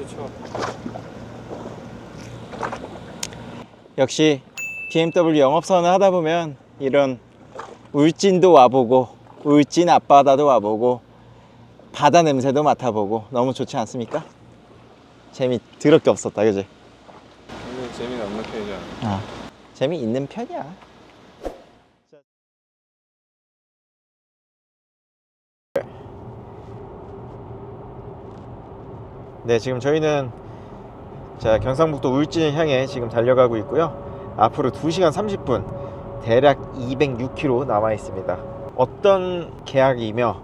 라이트 쳐. 역시 BMW 영업선을 하다 보면 이런 울진도 와보고 울진 앞바다도 와보고 바다 냄새도 맡아보고 너무 좋지 않습니까? 재미 더럽게 없었다 그지? 재미는 없는 편이잖아. 아 재미 있는 편이야 네 지금 저희는 자 경상북도 울진을 향해 지금 달려가고 있고요. 앞으로 2시간 30분 대략 206km 남아 있습니다. 어떤 계약이며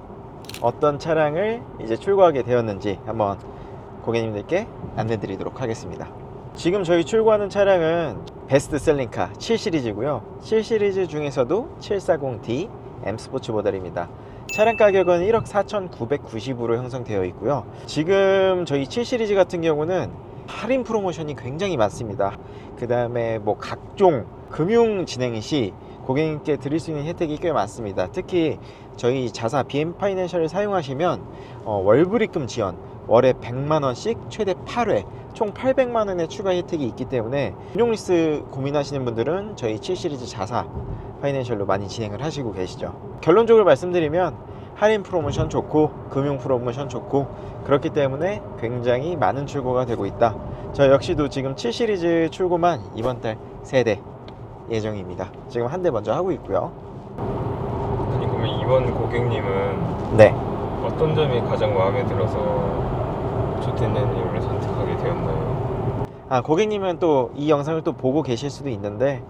어떤 차량을 이제 출고하게 되었는지 한번 고객님들께 안내 드리도록 하겠습니다. 지금 저희 출고하는 차량은 베스트셀링카 7 시리즈고요. 7 시리즈 중에서도 740D M 스포츠 모델입니다 차량 가격은 1억 4,990으로 형성되어 있고요. 지금 저희 7 시리즈 같은 경우는 할인 프로모션이 굉장히 많습니다. 그 다음에 뭐 각종 금융 진행 시 고객님께 드릴 수 있는 혜택이 꽤 많습니다. 특히 저희 자사 BM 파이낸셜을 사용하시면 어, 월불입금 지원 월에 100만 원씩 최대 8회 총 800만 원의 추가 혜택이 있기 때문에 운용 리스 고민하시는 분들은 저희 7 시리즈 자사 파이낸셜로 많이 진행을 하시고 계시죠. 결론적으로 말씀드리면 할인 프로모션 좋고 금융 프로모션 좋고 그렇기 때문에 굉장히 많은 출고가 되고 있다. 저 역시도 지금 7 시리즈 출고만 이번 달 3대 예정입니다. 지금 한 대 먼저 하고 있고요. 아니 그러면 이번 고객님은 네 어떤 점이 가장 마음에 들어서 조텐네님을 선택하게 되었나요? 아, 고객님은 또 이 영상을 또 보고 계실 수도 있는데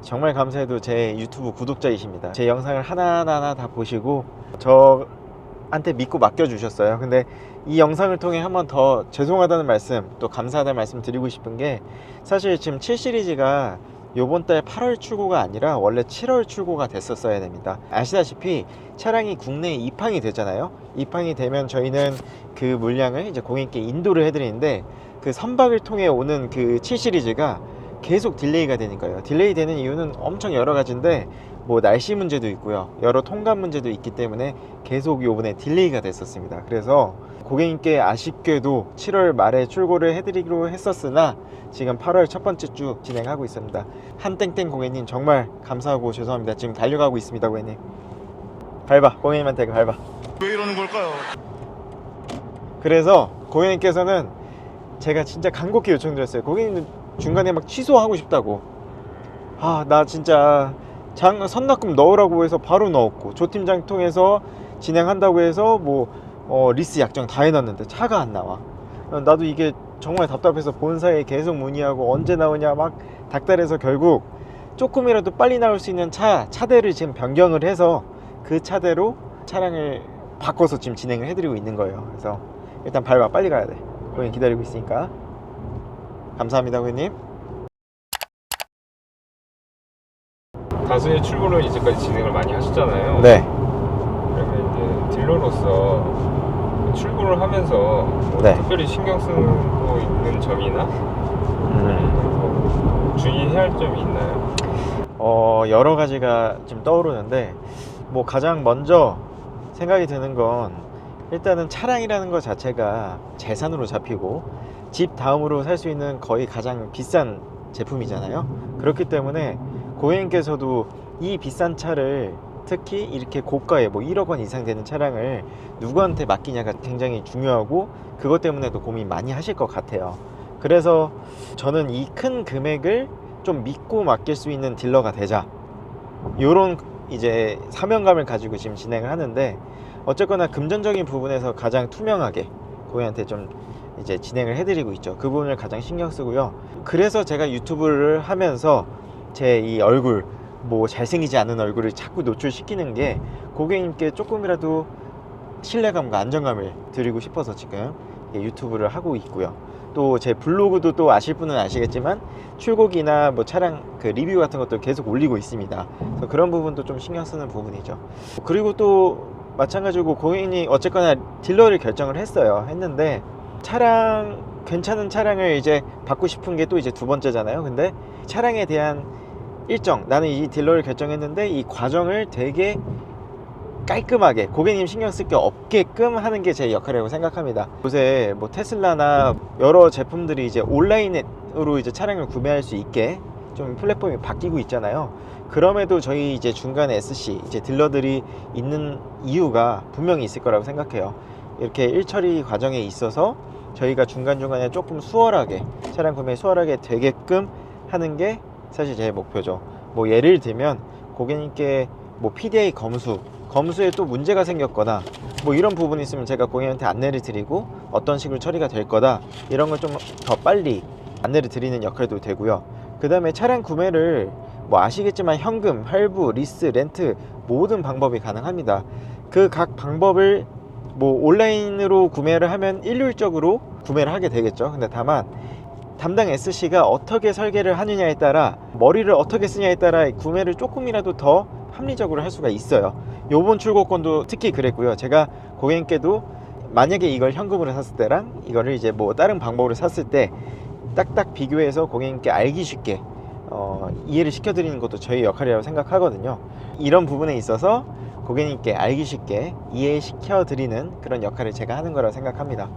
정말 감사해도 제 유튜브 구독자이십니다. 제 영상을 하나하나 다 보시고 저한테 믿고 맡겨주셨어요. 근데 이 영상을 통해 한 번 더 죄송하다는 말씀 또 감사하다는 말씀 드리고 싶은 게 사실 지금 7 시리즈가 요번 달 8월 출고가 아니라 원래 7월 출고가 됐었어야 됩니다. 아시다시피 차량이 국내에 입항이 되잖아요. 입항이 되면 저희는 그 물량을 이제 고객님께 인도를 해드리는데 그 선박을 통해 오는 그 7 시리즈가 계속 딜레이가 되는 거예요. 딜레이 되는 이유는 엄청 여러 가지인데 뭐 날씨 문제도 있고요. 여러 통관 문제도 있기 때문에 계속 요번에 딜레이가 됐었습니다. 그래서 고객님께 아쉽게도 7월 말에 출고를 해드리기로 했었으나 지금 8월 첫 번째 주 진행하고 있습니다. 한땡땡 고객님 정말 감사하고 죄송합니다. 지금 달려가고 있습니다, 고객님. 밟아, 고객님한테 밟아. 왜 이러는 걸까요? 그래서 고객님께서는 제가 진짜 간곡히 요청드렸어요. 고객님 중간에 막 취소하고 싶다고. 아, 나 진짜 장 선납금 넣으라고 해서 바로 넣었고 조 팀장 통해서 진행한다고 해서 뭐 어, 리스 약정 다 해놨는데 차가 안 나와. 어, 나도 이게 정말 답답해서 본사에 계속 문의하고 언제 나오냐 막 닥달해서 결국 조금이라도 빨리 나올 수 있는 차 차대를 지금 변경을 해서 그 차대로 차량을 바꿔서 지금 진행을 해드리고 있는 거예요. 그래서 일단 밟아 빨리 가야 돼. 고객님 기다리고 있으니까. 감사합니다, 고객님. 다수의 출고를 이제까지 진행을 많이 하셨잖아요. 네. 그러면 이제 딜러로서 출고를 하면서 뭐 네. 특별히 신경 쓰고 있는 점이나 뭐 주의해야 할 점이 있나요? 어, 여러 가지가 지금 떠오르는데 뭐 가장 먼저 생각이 드는 건 일단은 차량이라는 것 자체가 재산으로 잡히고 집 다음으로 살 수 있는 거의 가장 비싼 제품이잖아요. 그렇기 때문에 고객님께서도 이 비싼 차를 특히 이렇게 고가의 뭐 1억 원 이상 되는 차량을 누구한테 맡기냐가 굉장히 중요하고 그것 때문에도 고민 많이 하실 것 같아요. 그래서 저는 이 큰 금액을 좀 믿고 맡길 수 있는 딜러가 되자. 요런 이제 사명감을 가지고 지금 진행을 하는데 어쨌거나 금전적인 부분에서 가장 투명하게 고객한테 좀 이제 진행을 해드리고 있죠. 그 부분을 가장 신경 쓰고요. 그래서 제가 유튜브를 하면서 제 이 얼굴, 뭐 잘생기지 않은 얼굴을 자꾸 노출시키는 게 고객님께 조금이라도 신뢰감과 안정감을 드리고 싶어서 지금 유튜브를 하고 있고요. 또 제 블로그도 또 아실 분은 아시겠지만 출고기나 뭐 차량 그 리뷰 같은 것도 계속 올리고 있습니다. 그래서 그런 부분도 좀 신경 쓰는 부분이죠. 그리고 또 마찬가지고 고객이 어쨌거나 딜러를 결정을 했어요. 했는데 차량 괜찮은 차량을 이제 받고 싶은 게 또 이제 두 번째잖아요. 근데 차량에 대한 일정 나는 이 딜러를 결정했는데 이 과정을 되게 깔끔하게 고객님 신경 쓸 게 없게끔 하는 게 제 역할이라고 생각합니다. 요새 뭐 테슬라나 여러 제품들이 이제 온라인으로 이제 차량을 구매할 수 있게 좀 플랫폼이 바뀌고 있잖아요. 그럼에도 저희 이제 중간에 SC 이제 딜러들이 있는 이유가 분명히 있을 거라고 생각해요. 이렇게 일처리 과정에 있어서 저희가 중간중간에 조금 수월하게 차량 구매 수월하게 되게끔 하는 게 사실 제 목표죠. 뭐 예를 들면 고객님께 뭐 PDA 검수, 검수에 또 문제가 생겼거나 뭐 이런 부분이 있으면 제가 고객님한테 안내를 드리고 어떤 식으로 처리가 될 거다 이런 걸 좀 더 빨리 안내를 드리는 역할도 되고요. 그 다음에 차량 구매를 뭐 아시겠지만 현금, 할부, 리스, 렌트 모든 방법이 가능합니다. 그 각 방법을 뭐 온라인으로 구매를 하면 일률적으로 구매를 하게 되겠죠. 근데 다만 담당 SC가 어떻게 설계를 하느냐에 따라 머리를 어떻게 쓰냐에 따라 구매를 조금이라도 더 합리적으로 할 수가 있어요. 요번 출고권도 특히 그랬고요. 제가 고객님께도 만약에 이걸 현금으로 샀을 때랑 이거를 이제 뭐 다른 방법으로 샀을 때 딱딱 비교해서 고객님께 알기 쉽게 어, 이해를 시켜드리는 것도 저희 역할이라고 생각하거든요. 이런 부분에 있어서 고객님께 알기 쉽게 이해시켜드리는 그런 역할을 제가 하는 거라고 생각합니다.